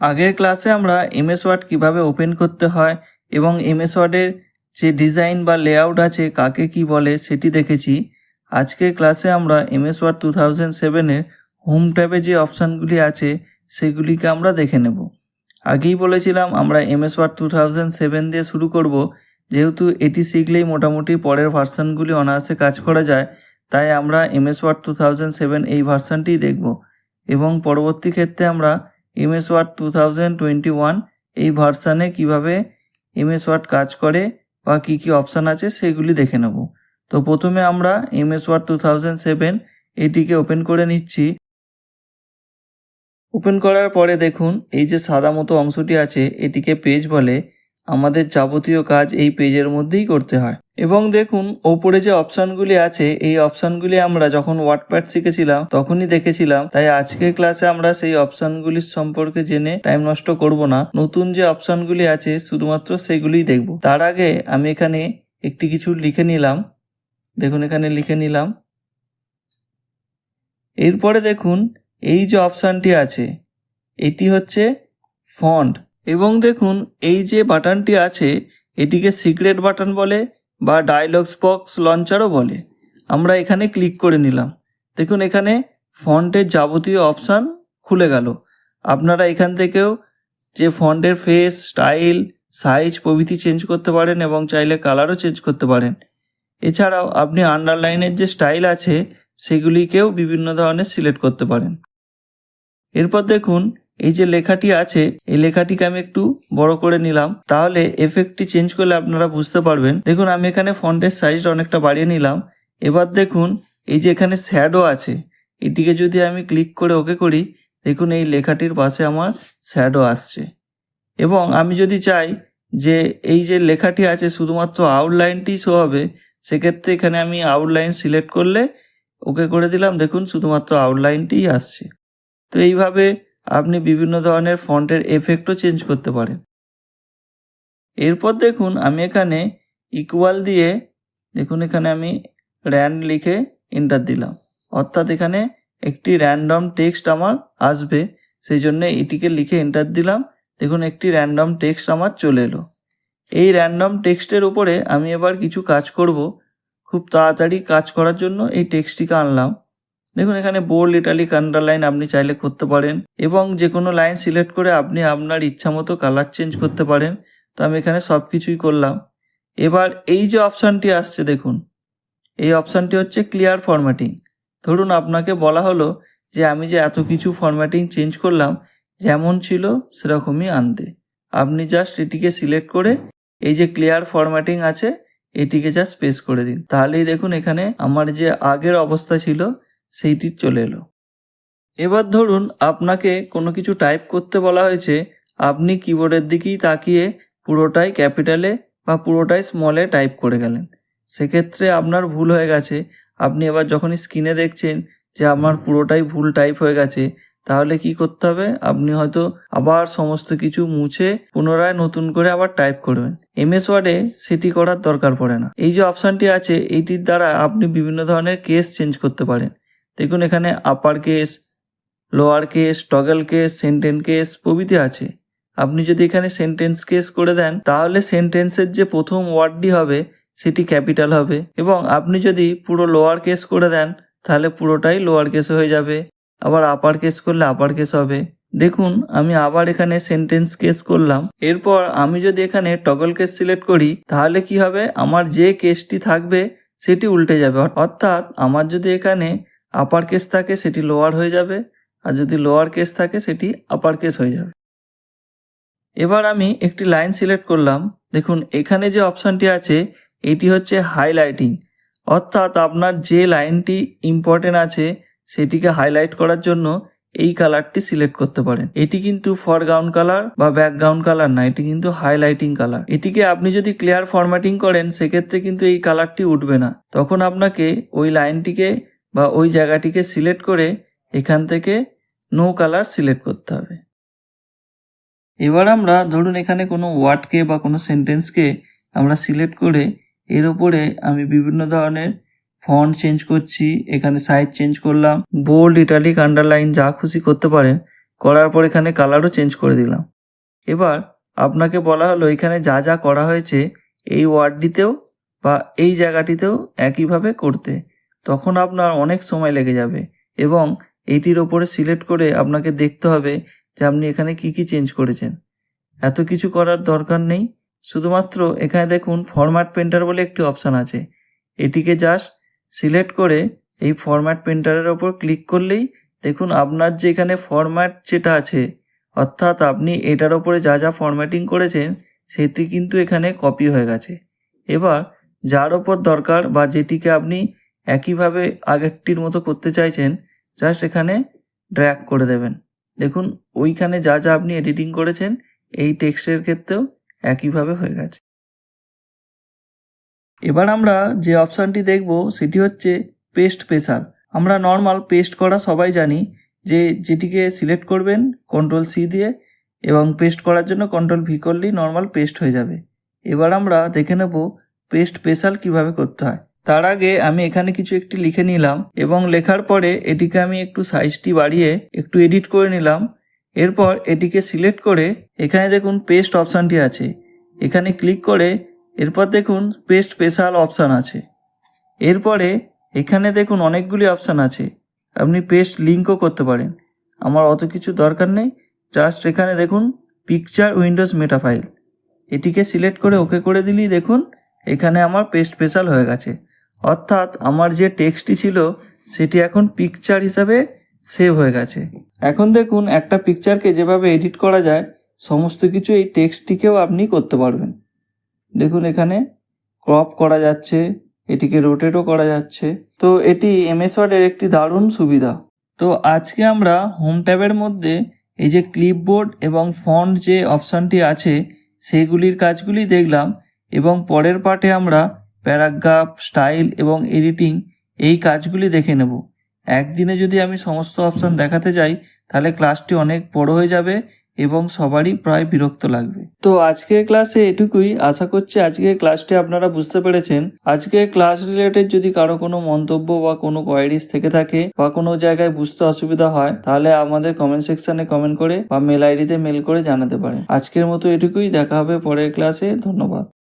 আগের ক্লাসে আমরা এমএস ওয়ার্ড কীভাবে ওপেন করতে হয় এবং এমএস ওয়ার্ডের যে ডিজাইন বা লেআউট আছে, কাকে কি বলে সেটি দেখেছি। আজকের ক্লাসে আমরা এমএস ওয়ার্ড টু থাউজেন্ড সেভেনের হোম ট্যাবে যে অপশানগুলি আছে, সেগুলিকে আমরা দেখে নেব। আগেই বলেছিলাম আমরা MS Word two thousand seven দিয়ে শুরু করব। যেহেতু এটি শিখলেই মোটামুটি পরের ভার্সানগুলি অনায়াসে কাজ করা যায়, তাই আমরা MS Word two thousand seven এই ভার্সানটিই দেখব। এবং পরবর্তী ক্ষেত্রে আমরা MS Word two thousand twenty one এই ভার্সানে কীভাবে এমএস ওয়ার্ড কাজ করে বা কী কী অপশান আছে সেগুলি দেখে নেব। তো প্রথমে আমরা MS Word two thousand seven এটিকে ওপেন করে নিচ্ছি। ওপেন করার পরে দেখুন, এই যে সাদা মতো অংশটি আছে, এটিকে পেজ বলে আমাদের যাবতীয় কাজ এই পেজের মধ্যেই করতে হয়। এবং দেখুন, ওপরে যে অপশানগুলি আছে, এই অপশানগুলি আমরা যখন ওয়ার্ডপ্যাড শিখেছিলাম, তখনই দেখেছিলাম। তাই আজকের ক্লাসে আমরা সেই অপশানগুলির সম্পর্কে জেনে টাইম নষ্ট করব না। নতুন যে অপশানগুলি আছে, শুধুমাত্র সেগুলিই দেখব। তার আগে আমি এখানে একটি কিছু লিখে নিলাম। দেখুন, এখানে লিখে নিলাম। এরপরে দেখুন, এই যে অপশানটি আছে, এটি হচ্ছে ফন্ট এবং দেখুন, এই যে বাটনটি আছে, এটিকে সিক্রেট বাটন বলে বা ডায়লগস বক্স লঞ্চারও বলে। আমরা এখানে ক্লিক করে নিলাম। দেখুন এখানে ফন্টের যাবতীয় অপশান খুলে গেল। আপনারা এখান থেকেও যে ফন্টের ফেস স্টাইল সাইজ প্রভৃতি চেঞ্জ করতে পারেন এবং চাইলে কালারও চেঞ্জ করতে পারেন। এছাড়াও আপনি আন্ডারলাইনের যে স্টাইল আছে, সেগুলিকেও বিভিন্ন ধরনের সিলেক্ট করতে পারেন। এরপর দেখুন, এই যে লেখাটি আছে, এই লেখাটিকে আমি একটু বড় করে নিলাম। তাহলে এফেক্টটি চেঞ্জ করলে আপনারা বুঝতে পারবেন। দেখুন, আমি এখানে ফন্টের সাইজটা অনেকটা বাড়িয়ে নিলাম। এবার দেখুন, এই যে এখানে শ্যাডো আছে। এটিকে যদি আমি ক্লিক করে ওকে করি, দেখুন, এই লেখাটির পাশে আমার শ্যাডো আসছে। এবং আমি যদি চাই যে এই যে লেখাটি আছে, শুধুমাত্র আউটলাইনটি শো হবে, সেক্ষেত্রে এখানে আমি আউটলাইন সিলেক্ট করলে ওকে করে দিলাম। দেখুন, শুধুমাত্র আউটলাইনটিই আসছে। তো এইভাবে আপনি বিভিন্ন ধরনের ফন্টের এফেক্টও চেঞ্জ করতে পারেন। এরপর দেখুন আমি এখানে ইকুয়াল দিয়ে দেখুন এখানে আমি র্যান্ড লিখে এন্টার দিলাম। অর্থাৎ এখানে একটি র্যান্ডম টেক্সট আমার আসবে, সেই জন্য এটিকে লিখে এন্টার দিলাম। দেখুন একটি র্যান্ডম টেক্সট আমার চলে এলো। এই র্যান্ডম টেক্সটের উপরে আমি এবার কিছু কাজ করব। খুব তাড়াতাড়ি কাজ করার জন্য এই টেক্সটটিকে আনলাম। দেখুন, এখানে বোল্ড ইটালিক আন্ডারলাইন আপনি চাইলে করতে পারেন এবং যে কোনো লাইন সিলেক্ট করে আপনি আপনার ইচ্ছা মতো কালার চেঞ্জ করতে পারেন। তো আমি এখানে সব কিছুই করলাম। এবার এই যে অপশানটি আসছে, দেখুন, এই অপশানটি হচ্ছে ক্লিয়ার ফরম্যাটিং ধরুন, আপনাকে বলা হলো যে আমি যে এত কিছু ফরম্যাটিং চেঞ্জ করলাম, যেমন ছিল সেরকমই আনতে। আপনি জাস্ট এটিকে সিলেক্ট করে এই যে ক্লিয়ার ফরম্যাটিং আছে, এটিকে জাস্ট স্পেস করে দিন। তাহলেই দেখুন, এখানে আমার যে আগের অবস্থা ছিল সেইটি চলে এলো। এবার ধরুন আপনাকে কোনো কিছু টাইপ করতে বলা হয়েছে, আপনি কিবোর্ডের দিকেই তাকিয়ে পুরোটাই ক্যাপিটালে বা পুরোটাই স্মলে টাইপ করে গেলেন। সেক্ষেত্রে আপনার ভুল হয়ে গেছে। আপনি এবার যখনই স্ক্রিনে দেখছেন যে আমার পুরোটাই ভুল টাইপ হয়ে গেছে, তাহলে কি করতে হবে? আপনি হয়তো আবার সমস্ত কিছু মুছে পুনরায় নতুন করে আবার টাইপ করবেন। এমএস ওয়ার্ডে সেটি করার দরকার পড়ে না। এই যে অপশানটি আছে এইটির দ্বারা আপনি বিভিন্ন ধরনের কেস চেঞ্জ করতে পারেন। দেখুন এখানে upper case lower case toggle case sentence case প্রভৃতি আছে। আপনি যদি এখানে সেন্টেন্স কেস করে দেন, তাহলে সেন্টেন্সের যে প্রথম ওয়ার্ডটি হবে, সেটি ক্যাপিটাল হবে। এবং আপনি যদি পুরো লোয়ার কেস করে দেন, তাহলে পুরোটাই লোয়ার কেস হয়ে যাবে। আবার আপার কেস করলে আপার কেস হবে। দেখুন, আমি আবার এখানে সেন্টেন্স কেস করলাম। এরপর আমি যদি এখানে টগল কেস সিলেক্ট করি, তাহলে কি হবে? আমার যে কেসটি থাকবে, সেটি উল্টে যাবে। অর্থাৎ আমার যদি এখানে আপার কেস থাকে, সেটি লোয়ার হয়ে যাবে। আর যদি লোয়ার কেস থাকে, সেটি আপার কেস হয়ে যাবে। এবার আমি একটি লাইন সিলেক্ট করলাম। দেখুন, এখানে যে অপশানটি আছে, এটি হচ্ছে হাইলাইটিং অর্থাৎ আপনার যে লাইনটি ইম্পর্টেন্ট আছে, সেটিকে হাইলাইট করার জন্য এই কালারটি সিলেক্ট করতে পারেন। এটি কিন্তু ফরগ্রাউন্ড কালার বা ব্যাকগ্রাউন্ড কালার না, এটি কিন্তু হাইলাইটিং কালার এটিকে আপনি যদি ক্লিয়ার ফরম্যাটিং করেন, সেক্ষেত্রে কিন্তু এই কালারটি উঠবে না। তখন আপনাকে ওই লাইনটিকে বা ওই জায়গাটিকে সিলেক্ট করে এখান থেকে নো কালার সিলেক্ট করতে হবে। এবার আমরা ধরুন এখানে কোনো ওয়ার্ডকে বা কোনো সেন্টেন্সকে আমরা সিলেক্ট করে এর ওপরে আমি বিভিন্ন ধরনের ফন্ট চেঞ্জ করছি, এখানে সাইজ চেঞ্জ করলাম বোল্ড ইটালিক আন্ডারলাইন যা খুশি করতে পারেন, করার পর এখানে কালারও চেঞ্জ করে দিলাম। এবার আপনাকে বলা হলো এখানে যা যা করা হয়েছে এই ওয়ার্ডটিতেও বা এই জায়গাটিতেও একইভাবে করতে। তখন আপনার অনেক সময় লেগে যাবে এবং এইটির ওপরে সিলেক্ট করে আপনাকে দেখতে হবে যে আপনি এখানে কি কি চেঞ্জ করেছেন। এত কিছু করার দরকার নেই। শুধুমাত্র এখানে দেখুন ফরম্যাট পেন্টার বলে একটি অপশান আছে। এটিকে জাস্ট সিলেক্ট করে এই ফরম্যাট পেন্টারের ওপর ক্লিক করলেই দেখুন আপনার যে এখানে ফরম্যাট যেটা আছে, অর্থাৎ আপনি এটার ওপরে যা যা ফরম্যাটিং করেছেন, সেটি কিন্তু এখানে কপি হয়ে গেছে। এবার যার ওপর দরকার বা যেটিকে আপনি একইভাবে আগেরটির মতো করতে চাইছেন জাস্ট এখানে ড্র্যাগ করে দেবেন। দেখুন, ওইখানে যা যা আপনি এডিটিং করেছেন, এই টেক্সটের ক্ষেত্রেও একইভাবে হয়ে গেছে। এবার আমরা যে অপশানটি দেখব, সেটি হচ্ছে পেস্ট স্পেশাল আমরা নর্মাল পেস্ট করা সবাই জানি যে যেটিকে সিলেক্ট করবেন কন্ট্রোল সি দিয়ে, এবং পেস্ট করার জন্য কন্ট্রোল ভি করলেই নর্মাল পেস্ট হয়ে যাবে। এবার আমরা দেখে নেব পেস্ট স্পেশাল কীভাবে করতে হয়। তার আগে আমি এখানে কিছু একটি লিখে নিলাম এবং লেখার পরে এটিকে আমি একটু সাইজটি বাড়িয়ে একটু এডিট করে নিলাম। এরপর এটিকে সিলেক্ট করে এখানে দেখুন পেস্ট অপশানটি আছে। এখানে ক্লিক করে এরপর দেখুন পেস্ট স্পেশাল অপশান আছে। এরপরে এখানে দেখুন অনেকগুলি অপশান আছে। আপনি পেস্ট লিঙ্কও করতে পারেন। আমার অত কিছু দরকার নেই। জাস্ট এখানে দেখুন পিকচার উইন্ডোজ মেটা ফাইল এটিকে সিলেক্ট করে ওকে করে দিলেই দেখুন এখানে আমার পেস্ট স্পেশাল হয়ে গেছে। অর্থাৎ আমার যে টেক্সটটি ছিল, সেটি এখন পিকচার হিসাবে সেভ হয়ে গেছে। এখন দেখুন, একটা পিকচারকে যেভাবে এডিট করা যায়, সমস্ত কিছু এই টেক্সটটিকেও আপনি করতে পারবেন। দেখুন এখানে ক্রপ করা যাচ্ছে, এটিকে রোটেটও করা যাচ্ছে। তো এটি এমএস ওয়ার্ডের একটি দারুণ সুবিধা। তো আজকে আমরা হোম ট্যাবের মধ্যে এই যে ক্লিপবোর্ড এবং ফন্ট যে অপশানটি আছে, সেইগুলির কাজগুলি দেখলাম এবং পরের পার্টে আমরা প্যারাগ্রাফ, স্টাইল এবং এডিটিং এই কাজগুলি দেখে নেব। একদিনে যদি আমি সমস্ত অপশান দেখাতে যাই, তাহলে ক্লাসটি অনেক বড় হয়ে যাবে এবং সবারই প্রায় বিরক্ত লাগবে। তো আজকের ক্লাসে এটুকুই। আশা করছি আজকের ক্লাসটি আপনারা বুঝতে পেরেছেন। আজকে ক্লাস রিলেটেড যদি কারও কোনো মন্তব্য বা কোনো কোয়ারিজ থেকে থাকে বা কোনো জায়গায় বুঝতে অসুবিধা হয়, তাহলে আমাদের কমেন্ট সেকশনে কমেন্ট করে বা মেল আইডিতে মেল করে জানাতে পারেন। আজকের মতো এটুকুই। দেখা হবে পরের ক্লাসে। ধন্যবাদ।